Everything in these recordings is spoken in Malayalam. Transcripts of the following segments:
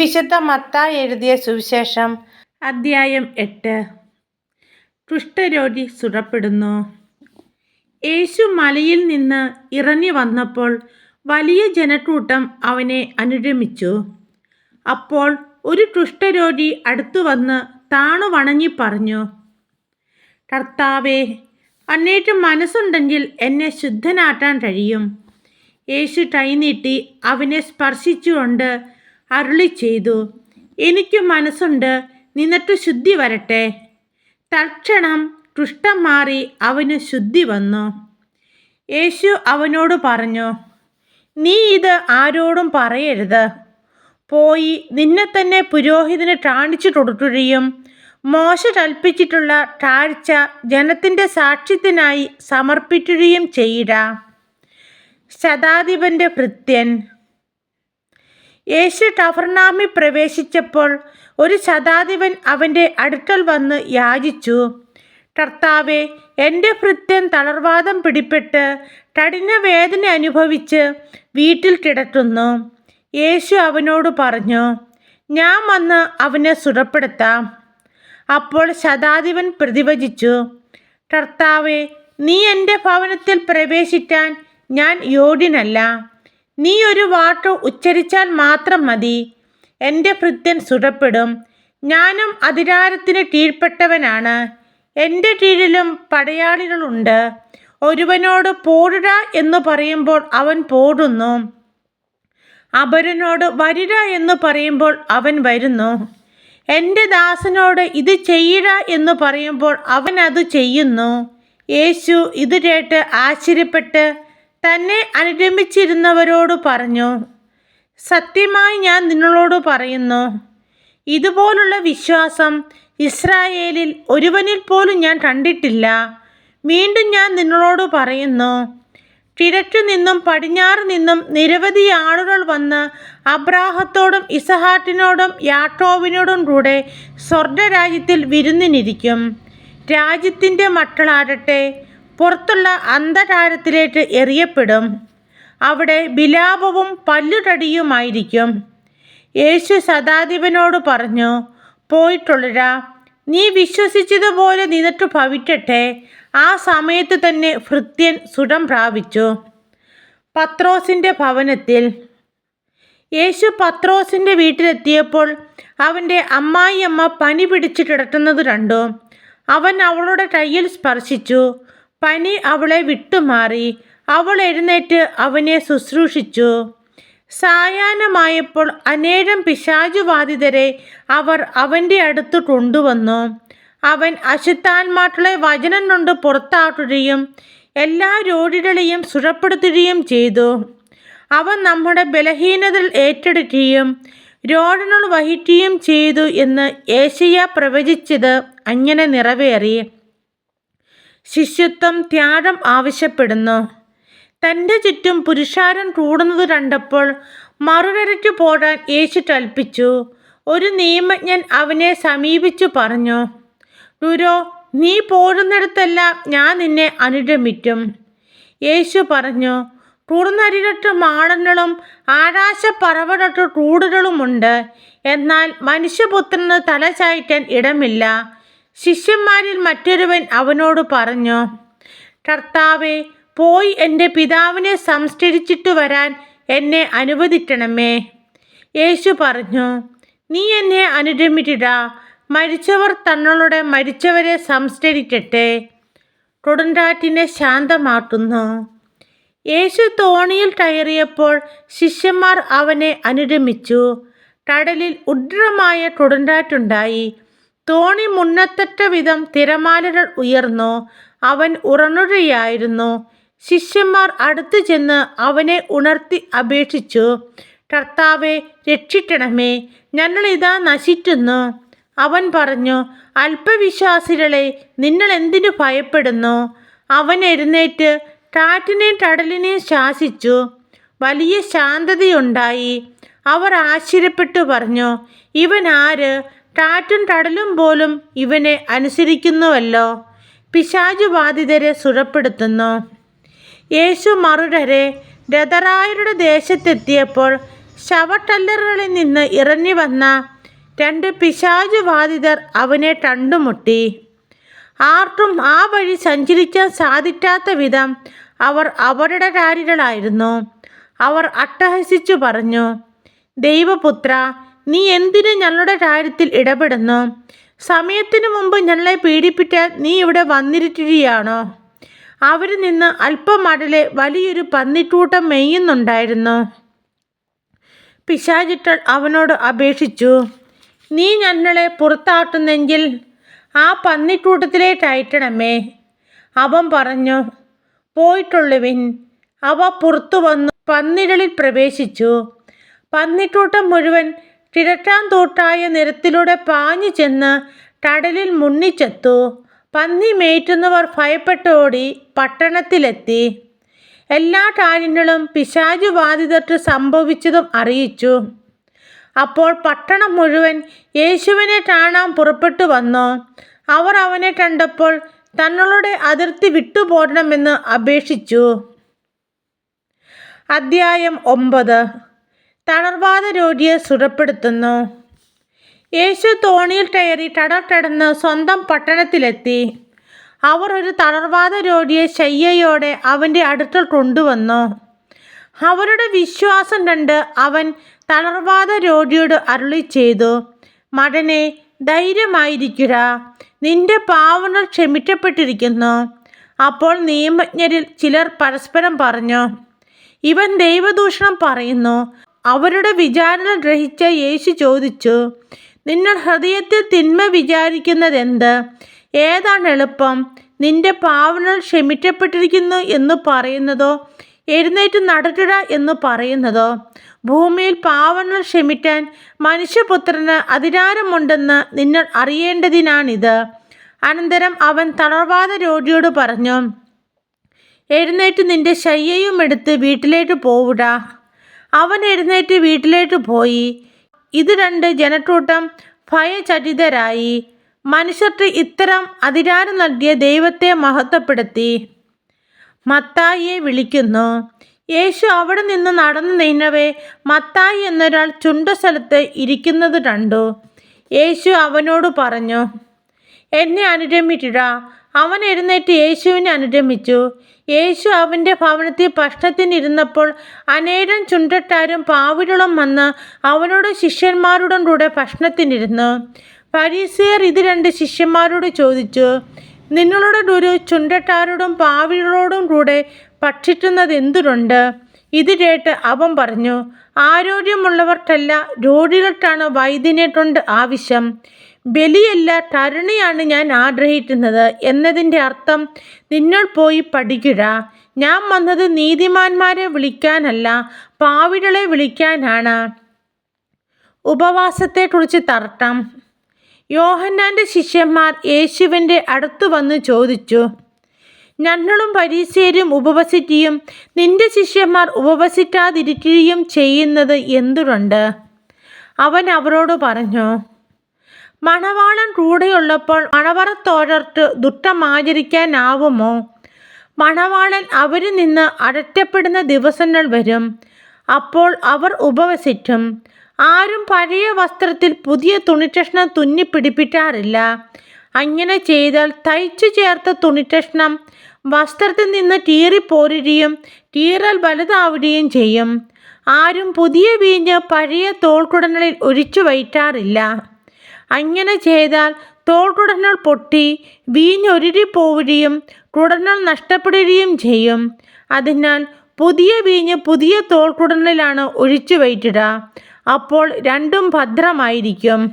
വിശുദ്ധ മത്തായി എഴുതിയ സുവിശേഷം. അദ്ധ്യായം എട്ട്. കുഷ്ഠരോഗി സുഖപ്പെടുന്നു. യേശു മലയിൽ നിന്ന് ഇറങ്ങി വന്നപ്പോൾ വലിയ ജനക്കൂട്ടം അവനെ അനുഗമിച്ചു. അപ്പോൾ ഒരു കുഷ്ഠരോഗി അടുത്തു വന്ന് താണു വണങ്ങി പറഞ്ഞു കർത്താവേ അന്നേറ്റ് മനസ്സുണ്ടെങ്കിൽ എന്നെ ശുദ്ധനാട്ടാൻ കഴിയും. യേശു കൈനീട്ടി അവനെ സ്പർശിച്ചുകൊണ്ട് അരുളി ചെയ്തു. എനിക്ക് മനസ്സുണ്ട് നിന്നിട്ട് ശുദ്ധി വരട്ടെ. തൽക്ഷണം കൃഷ്ടം മാറി അവന് ശുദ്ധി വന്നു. യേശു അവനോട് പറഞ്ഞു നീ ഇത് ആരോടും പറയരുത്. പോയി നിന്നെ തന്നെ പുരോഹിതന് കാണിച്ചു കൊടുക്കുകയും മോശ കൽപ്പിച്ചിട്ടുള്ള കാഴ്ച ജനത്തിന്റെ സാക്ഷ്യത്തിനായി സമർപ്പിക്കുകയും ചെയ്യുക ശതാധിപന്റെ ഭൃത്യൻ യേശു ടഫർനാമി പ്രവേശിച്ചപ്പോൾ ഒരു ശതാധിപൻ അവന്റെ അടുക്കൽ വന്ന് യാചിച്ചു. കർത്താവെ എന്റെ ഭൃത്യൻ തളർവാദം പിടിപെട്ട് കഠിന വേദന അനുഭവിച്ച് വീട്ടിൽ കിടക്കുന്നു യേശു അവനോട് പറഞ്ഞു ഞാൻ വന്ന് അവനെ സുഖപ്പെടുത്താം. അപ്പോൾ ശതാധിപൻ പ്രതിവചിച്ചു കർത്താവെ നീ എന്റെ ഭവനത്തിൽ പ്രവേശിക്കാൻ ഞാൻ യോഗ്യനല്ല. നീ ഒരു വാക്ക് ഉച്ചരിച്ചാൽ മാത്രം മതി. എന്റെ ഭൃത്യൻ സുഖപ്പെടും ഞാനും അധികാരത്തിന് കീഴ്പ്പെട്ടവനാണ്. എന്റെ കീഴിലും പടയാളികളുണ്ട്. ഒരുവനോട് പോടുക എന്ന് പറയുമ്പോൾ അവൻ പോടുന്നു. അപരനോട് വരിക എന്ന് പറയുമ്പോൾ അവൻ വരുന്നു. എന്റെ ദാസനോട് ഇത് ചെയ്യുക എന്ന് പറയുമ്പോൾ അവൻ അത് ചെയ്യുന്നു. യേശു ഇത് കേട്ട് ആശ്ചര്യപ്പെട്ട് തന്നെ അനുഗമിച്ചിരുന്നവരോട് പറഞ്ഞു സത്യമായി ഞാൻ നിങ്ങളോട് പറയുന്നു ഇതുപോലുള്ള വിശ്വാസം ഇസ്രായേലിൽ ഒരുവനിൽ പോലും ഞാൻ കണ്ടിട്ടില്ല. വീണ്ടും ഞാൻ നിങ്ങളോട് പറയുന്നു കിഴക്കു നിന്നും പടിഞ്ഞാറ് നിന്നും നിരവധി ആളുകൾ വന്ന് അബ്രാഹത്തോടും ഇസഹാട്ടിനോടും യാട്ടോവിനോടും കൂടെ സ്വർഗരാജ്യത്തിൽ വിരുന്നിനിരിക്കും. രാജ്യത്തിന്റെ മക്കളാകട്ടെ പുറത്തുള്ള അന്ധകാരത്തിലേക്ക് എറിയപ്പെടും. അവിടെ വിലാപവും പല്ലുതടിയുമായിരിക്കും. യേശു ശതാധിപനോട് പറഞ്ഞു പോയിട്ടുള്ളര നീ വിശ്വസിച്ചതുപോലെ നിനക്ക് ഭവിക്കട്ടെ. ആ സമയത്ത് തന്നെ ഭൃത്യൻ സുഖം പ്രാപിച്ചു. പത്രോസിന്റെ ഭവനത്തിൽ. യേശു പത്രോസിന്റെ വീട്ടിലെത്തിയപ്പോൾ അവന്റെ അമ്മായിയമ്മ പനി പിടിച്ച് കിടക്കുന്നത് കണ്ടു. അവൻ അവളുടെ കയ്യിൽ സ്പർശിച്ചു. പനി അവളെ വിട്ടുമാറി. അവൾ എഴുന്നേറ്റ് അവനെ ശുശ്രൂഷിച്ചു. സായാഹ്നമായപ്പോൾ അനേകം പിശാചുബാധിതരെ അവർ അവന്റെ അടുത്ത് കൊണ്ടുവന്നു. അവൻ അശുദ്ധാത്മാക്കളെ വചനം കൊണ്ട് പുറത്താക്കുകയും എല്ലാ രോഗികളെയും സുഖപ്പെടുത്തുകയും ചെയ്തു. അവൻ നമ്മുടെ ബലഹീനതകൾ ഏറ്റെടുക്കുകയും രോഗങ്ങൾ വഹിക്കുകയും ചെയ്തു എന്ന് ഏഷ്യ പ്രവചിച്ചത് അങ്ങനെ നിറവേറി. ശിഷ്യത്വം ത്യാഗം ആവശ്യപ്പെടുന്നു. തന്റെ ചുറ്റും പുരുഷാരം കൂടുന്നത് കണ്ടപ്പോൾ മറുകരയ്ക്ക് പോടാൻ യേശു കൽപ്പിച്ചു. ഒരു നിയമജ്ഞൻ അവനെ സമീപിച്ചു പറഞ്ഞു ഗുരു നീ പോരുന്നിടത്തെല്ലാം ഞാൻ നിന്നെ അനുഗമിക്കും യേശു പറഞ്ഞു കൂടുന്നരികട്ട് മാടങ്ങളും ആകാശ പറവടട്ട് കൂടുകളുമുണ്ട് എന്നാൽ മനുഷ്യപുത്രന് തല ചായ്ക്കാൻ ഇടമില്ല. ശിഷ്യന്മാരിൽ മറ്റൊരുവൻ അവനോട് പറഞ്ഞു കർത്താവെ പോയി എന്റെ പിതാവിനെ സംസ്കരിച്ചിട്ട് വരാൻ എന്നെ അനുവദിക്കണമേ. യേശു പറഞ്ഞു നീ എന്നെ അനുഗമിക്കുക മരിച്ചവർ തങ്ങളുടെ മരിച്ചവരെ സംസ്കരിക്കട്ടെ. കൊടുങ്കാറ്റിനെ ശാന്തമാക്കുന്നു. യേശു തോണിയിൽ കയറിയപ്പോൾ ശിഷ്യന്മാർ അവനെ അനുഗമിച്ചു കടലിൽ ഉഗ്രമായ കൊടുങ്കാറ്റുണ്ടായി തോണി മുന്നത്തറ്റ വിധം തിരമാലകൾ ഉയർന്നു. അവൻ ഉറങ്ങുകയായിരുന്നു. ശിഷ്യന്മാർ അടുത്തു ചെന്ന് അവനെ ഉണർത്തി അപേക്ഷിച്ചു. കർത്താവെ രക്ഷിക്കണമേ. ഞങ്ങളിതാ നശിക്കുന്നു. അവൻ പറഞ്ഞു അല്പവിശ്വാസികളെ നിങ്ങൾ എന്തിനു ഭയപ്പെടുന്നു? അവൻ എഴുന്നേറ്റ് കാറ്റിനെയും കടലിനെയും ശാസിച്ചു. വലിയ ശാന്തതയുണ്ടായി. അവർ ആശ്ചര്യപ്പെട്ടു പറഞ്ഞു ഇവൻ ആര് കാറ്റും കടലും പോലും ഇവനെ അനുസരിക്കുന്നുവല്ലോ. പിശാചുബാധിതരെ സുഖപ്പെടുത്തുന്നു യേശു മറുകരെ രഥറായരുടെ ദേശത്തെത്തിയപ്പോൾ ശവട്ടല്ലറുകളിൽ നിന്ന് ഇറങ്ങി വന്ന രണ്ട് പിശാചുബാധിതർ അവനെ കണ്ടുമുട്ടി ആർക്കും ആ വഴി സഞ്ചരിക്കാൻ സാധിക്കാത്ത വിധം അവർ അപകടകാരികളായിരുന്നു അവർ അട്ടഹസിച്ചു പറഞ്ഞു ദൈവപുത്ര നീ എന്തിന് ഞങ്ങളുടെ കാര്യത്തിൽ ഇടപെടുന്നു? സമയത്തിനു മുമ്പ് ഞങ്ങളെ പീഡിപ്പിക്കാൻ നീ ഇവിടെ വന്നിരിക്കുകയാണോ? അവരിൽ നിന്ന് അല്പം അടലെ വലിയൊരു പന്നിക്കൂട്ടം മെയ്യുന്നുണ്ടായിരുന്നു പിശാചിട്ടൾ അവനോട് അപേക്ഷിച്ചു നീ ഞങ്ങളെ പുറത്താട്ടുന്നെങ്കിൽ ആ പന്നിക്കൂട്ടത്തിലേക്ക് അയറ്റണമേ അവൻ പറഞ്ഞു പോയിട്ടുള്ളുവിൻ അവ പുറത്തു വന്നു പന്നികളിൽ പ്രവേശിച്ചു. പന്നിക്കൂട്ടം മുഴുവൻ കിഴക്കാൻ തോട്ടായ നിരത്തിലൂടെ പാഞ്ഞു ചെന്ന് കടലിൽ മുന്നിച്ചെത്തു. പന്നി മേറ്റുന്നവർ ഭയപ്പെട്ടോടി പട്ടണത്തിലെത്തി. എല്ലാ കാര്യങ്ങളും പിശാചുബാധിതർക്ക് സംഭവിച്ചതും അറിയിച്ചു. അപ്പോൾ പട്ടണം മുഴുവൻ യേശുവിനെ കാണാൻ പുറപ്പെട്ടു വന്നു. അവർ അവനെ കണ്ടപ്പോൾ തങ്ങളുടെ അതിർത്തി വിട്ടുപോകണമെന്ന് അപേക്ഷിച്ചു. അദ്ധ്യായം ഒമ്പത്. തളർവാദ രോഗിയെ സുഖപ്പെടുത്തുന്നു. യേശു തോണിയിൽ കയറി കടന്ന് സ്വന്തം പട്ടണത്തിലെത്തി. അവർ ഒരു തളർവാദ രോഗിയെ ശയ്യയോടെ അവന്റെ അടുക്കൽ കൊണ്ടുവന്നു. അവരുടെ വിശ്വാസം കണ്ട് അവൻ തളർവാദ രോഗിയോട് അരുളി ചെയ്തു മകനെ ധൈര്യമായിരിക്കുക. നിന്റെ പാവങ്ങൾ ക്ഷമിക്കപ്പെട്ടിരിക്കുന്നു. അപ്പോൾ നിയമജ്ഞരിൽ ചിലർ പരസ്പരം പറഞ്ഞു ഇവൻ ദൈവദൂഷണം പറയുന്നു. അവരുടെ വിചാരണ ഗ്രഹിച്ച യേശു ചോദിച്ചു നിങ്ങൾ ഹൃദയത്തിൽ തിന്മ വിചാരിക്കുന്നതെന്ത്? ഏതാണ് എളുപ്പം? നിന്റെ പാവങ്ങൾ ക്ഷമിക്കപ്പെട്ടിരിക്കുന്നു എന്ന് പറയുന്നതോ? എഴുന്നേറ്റ് നടക്കുക എന്ന് പറയുന്നതോ? ഭൂമിയിൽ പാവങ്ങൾ ക്ഷമിക്കാൻ മനുഷ്യപുത്രന് അധികാരമുണ്ടെന്ന് നിങ്ങൾ അറിയേണ്ടതിനാണിത്. അനന്തരം അവൻ തളർവാദ രോഗിയോട് പറഞ്ഞു എഴുന്നേറ്റ് നിന്റെ ശയ്യയും എടുത്ത് വീട്ടിലേക്ക് പോവുക അവൻ എഴുന്നേറ്റ് വീട്ടിലേക്ക് പോയി. ഇത് രണ്ട് ജനക്കൂട്ടം ഭയചരിതരായി മനുഷ്യർക്ക് ഇത്തരം അധികാരം നൽകിയ ദൈവത്തെ മഹത്വപ്പെടുത്തി. മത്തായിയെ വിളിക്കുന്നു. യേശു അവിടെ നിന്ന് നടന്നു നീങ്ങവേ. മത്തായി എന്നൊരാൾ ചുണ്ടസ്ഥലത്ത് ഇരിക്കുന്നത് കണ്ടു. യേശു അവനോട് പറഞ്ഞു എന്നെ അനുഗമിക്കുക അവൻ എഴുന്നേറ്റ് യേശുവിനെ അനുഗമിച്ചു യേശു അവന്റെ ഭവനത്തിൽ ഭക്ഷണത്തിനിരുന്നപ്പോൾ അനേകം ചുണ്ടട്ടാരും പാവികളും വന്ന് അവനോട് ശിഷ്യന്മാരുടെ കൂടെ ഭക്ഷണത്തിനിരുന്നു. പരീസിയർ ഇത് രണ്ട് ശിഷ്യന്മാരോട് ചോദിച്ചു നിങ്ങളുടെ ഗുരു ചുണ്ടട്ടാരോടും പാവികളോടും കൂടെ ഭക്ഷിക്കുന്നത് എന്തുണ്ട് ഇത് കേട്ട് അവൻ പറഞ്ഞു ആരോഗ്യമുള്ളവർക്കല്ല രോഗികൾക്കാണ് വൈദ്യനെ കൊണ്ട് ആവശ്യം. ബലിയല്ല കരുണയാണ് ഞാൻ ആഗ്രഹിക്കുന്നത് എന്നതിന്റെ അർത്ഥം നിങ്ങൾ പോയി പഠിക്കുക. ഞാൻ വന്നത് നീതിമാന്മാരെ വിളിക്കാനല്ല പാവികളെ വിളിക്കാനാണ്. ഉപവാസത്തെക്കുറിച്ച് തർക്കം. യോഹന്നാന്റെ ശിഷ്യന്മാർ യേശുവിന്റെ അടുത്തു വന്ന് ചോദിച്ചു ഞങ്ങളും പരീസേരും ഉപവസിക്കുകയും നിന്റെ ശിഷ്യന്മാർ ഉപവസിക്കാതിരിക്കുകയും ചെയ്യുന്നത് എന്തുകൊണ്ട്? അവൻ അവരോട് പറഞ്ഞു മണവാളൻ കൂടെയുള്ളപ്പോൾ മണവറത്തോഴർക്ക് ദുഃഖമാചരിക്കാനാവുമോ മണവാളൻ അവരിൽ നിന്ന് അടറ്റപ്പെടുന്ന ദിവസങ്ങൾ വരും. അപ്പോൾ അവർ ഉപവസിക്കും. ആരും പഴയ വസ്ത്രത്തിൽ പുതിയ തുണിക്കഷ്ണം തുന്നി പിടിപ്പിക്കാറില്ല അങ്ങനെ ചെയ്താൽ തയ്ച്ചു ചേർത്ത തുണിക്കഷ്ണം വസ്ത്രത്തിൽ നിന്ന് കീറിപ്പോരുകയും കീറൽ വലുതാവുകയും ചെയ്യും. ആരും പുതിയ വീഞ്ഞ് പഴയ തോൾക്കുടങ്ങളിൽ ഒഴിച്ചു വയ്ക്കാറില്ല. അങ്ങനെ ചെയ്താൽ തോൾ തോൾക്കുടങ്ങൾ പൊട്ടി വീഞ്ഞൊരുരി പോവുകയും കുടങ്ങൾ നഷ്ടപ്പെടുകയും ചെയ്യും. അതിനാൽ പുതിയ വീഞ്ഞ് പുതിയ തോൾ തോൾക്കുടലിലാണ് ഒഴിച്ചു വയ്ക്കുക. അപ്പോൾ രണ്ടും ഭദ്രമായിരിക്കും.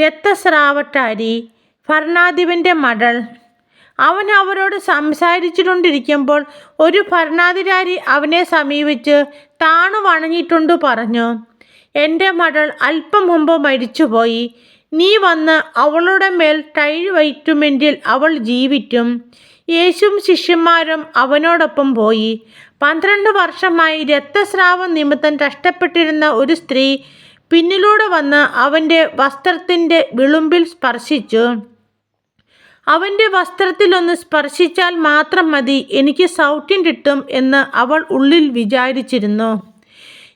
രക്തസ്രാവട്ടാരി ഭരണാധിപന്റെ മകൾ. അവൻ അവരോട് സംസാരിച്ചുകൊണ്ടിരിക്കുമ്പോൾ ഒരു ഭരണാധികാരി അവനെ സമീപിച്ച് താണു വണങ്ങിയിട്ടുണ്ട് പറഞ്ഞു. എന്റെ മകൾ അല്പം മുമ്പ് മരിച്ചുപോയി. നീ വന്ന് അവളുടെ മേൽ കൈ വയ്ക്കുമെങ്കിൽ അവൾ ജീവിക്കും. യേശും ശിഷ്യന്മാരും അവനോടൊപ്പം പോയി. പന്ത്രണ്ട് വർഷമായി രക്തസ്രാവം നിമിത്തം കഷ്ടപ്പെട്ടിരുന്ന ഒരു സ്ത്രീ പിന്നിലൂടെ വന്ന് അവന്റെ വസ്ത്രത്തിന്റെ വിളുമ്പിൽ സ്പർശിച്ചു. അവന്റെ വസ്ത്രത്തിലൊന്ന് സ്പർശിച്ചാൽ മാത്രം മതി എനിക്ക് സൗഖ്യം കിട്ടും എന്ന് അവൾ ഉള്ളിൽ വിചാരിച്ചിരുന്നു.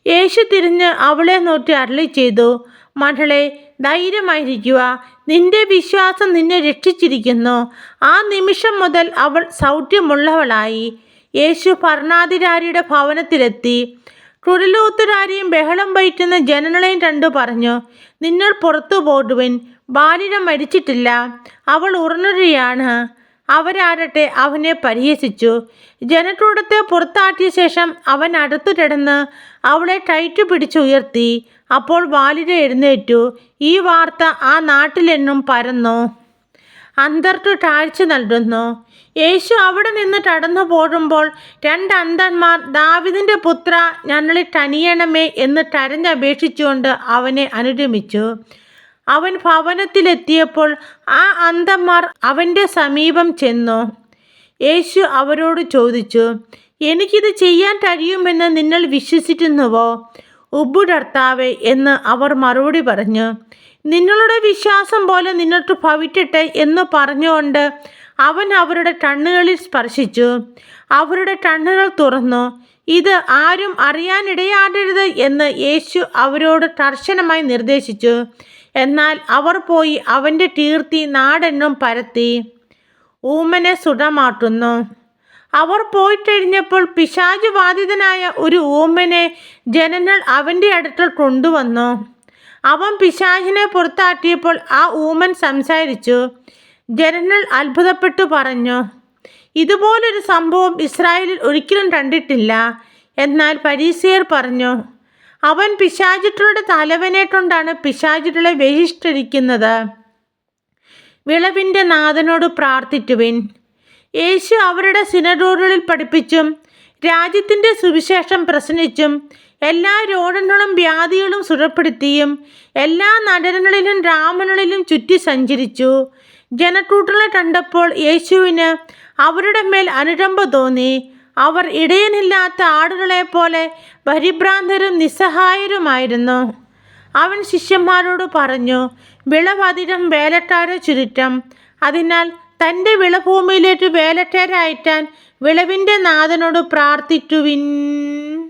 യേശു തിരിഞ്ഞ് അവളെ നോക്കി അരളി ചെയ്തു മകളെ ധൈര്യമായിരിക്കുക. നിന്റെ വിശ്വാസം നിന്നെ രക്ഷിച്ചിരിക്കുന്നു. ആ നിമിഷം മുതൽ അവൾ സൗഖ്യമുള്ളവളായി. യേശു ഭരണാധികാരിയുടെ ഭവനത്തിലെത്തി. കുഴലൂത്തുകാരിയും ബഹളം വഹിക്കുന്ന ജനങ്ങളെയും കണ്ടു പറഞ്ഞു നിങ്ങൾ പുറത്തു പോകുവിൻ ബാലിന മരിച്ചിട്ടില്ല. അവൾ ഉറങ്ങുകയാണ്. അവരാരട്ടെ അവനെ പരിഹസിച്ചു. ജനക്കൂടത്തെ പുറത്താക്കിയ ശേഷം അവൻ അടുത്തു കിടന്ന് അവളെ ടൈറ്റ് പിടിച്ചുയർത്തി അപ്പോൾ ബാലിക എഴുന്നേറ്റു. ഈ വാർത്ത ആ നാട്ടിലെന്നും പരന്നു. അന്തർക്ക് കാഴ്ച നൽകുന്നു. യേശു അവിടെ നിന്ന് കടന്നു പോകുമ്പോൾ രണ്ട് അന്തന്മാർ ദാവിദിന്റെ പുത്ര ഞങ്ങളെ തനിയണമേ എന്ന് കരഞ്ഞപേക്ഷിച്ചുകൊണ്ട് അവനെ അനുഗമിച്ചു. അവൻ ഭവനത്തിലെത്തിയപ്പോൾ ആ അന്ധന്മാർ അവന്റെ സമീപം ചെന്നു. യേശു അവരോട് ചോദിച്ചു എനിക്കിത് ചെയ്യാൻ കഴിയുമെന്ന് നിങ്ങൾ വിശ്വസിക്കുന്നുവോ? ഉബുടർത്താവേ എന്ന് അവർ മറുപടി പറഞ്ഞു. നിങ്ങളുടെ വിശ്വാസം പോലെ നിങ്ങൾക്ക് ഭവിക്കട്ടെ എന്ന് പറഞ്ഞുകൊണ്ട് അവൻ അവരുടെ കണ്ണുകളിൽ സ്പർശിച്ചു. അവരുടെ കണ്ണുകൾ തുറന്നു. ഇത് ആരും അറിയാനിടയാകരുത് എന്ന് യേശു അവരോട് കർശനമായി നിർദ്ദേശിച്ചു. എന്നാൽ അവർ പോയി അവന്റെ കീർത്തി നാടെന്നും പരത്തി. ഊമനെ സുടമാട്ടുന്നു അവർ പോയിക്കഴിഞ്ഞപ്പോൾ പിശാചു ബാധിതനായ ഒരു ഊമനെ ജനങ്ങൾ അവന്റെ അടുക്കൽ കൊണ്ടുവന്നു. അവൻ പിശാചിനെ പുറത്താക്കിയപ്പോൾ ആ ഊമൻ സംസാരിച്ചു. ജനങ്ങൾ അത്ഭുതപ്പെട്ടു പറഞ്ഞു ഇതുപോലൊരു സംഭവം ഇസ്രായേലിൽ ഒരിക്കലും കണ്ടിട്ടില്ല എന്നാൽ പരീസിയർ പറഞ്ഞു. അവൻ പിശാചുക്കളുടെ തലവനേറ്റുകൊണ്ടാണ് കൊണ്ടാണ് പിശാചുക്കളെ ബഹിഷ്കരിക്കുന്നത് വിളവിന്റെ നാഥനോട് പ്രാർത്ഥിക്കുവിൻ. യേശു അവരുടെ സിനഡോറുകളിൽ പഠിപ്പിച്ചും രാജ്യത്തിന്റെ സുവിശേഷം പ്രസംഗിച്ചും എല്ലാ രോഗങ്ങളും വ്യാധികളും സുഖപ്പെടുത്തിയും എല്ലാ നടനങ്ങളിലും രാമനുകളിലും ചുറ്റി സഞ്ചരിച്ചു. ജനക്കൂട്ടങ്ങളെ കണ്ടപ്പോൾ യേശുവിന് അവരുടെ മേൽ അനുകമ്പ തോന്നി. അവർ ഇടയനില്ലാത്ത ആടുകളെ പോലെ പരിഭ്രാന്തരും നിസ്സഹായരുമായിരുന്നു. അവൻ ശിഷ്യന്മാരോട് പറഞ്ഞു വിളവതിരം വേലക്കാരെ ചുരുക്കം അതിനാൽ തന്റെ വിളഭൂമിയിലേക്ക് വേലക്കാരെ വിളവിന്റെ നാഥനോട് പ്രാർത്ഥിക്കുവിൻ.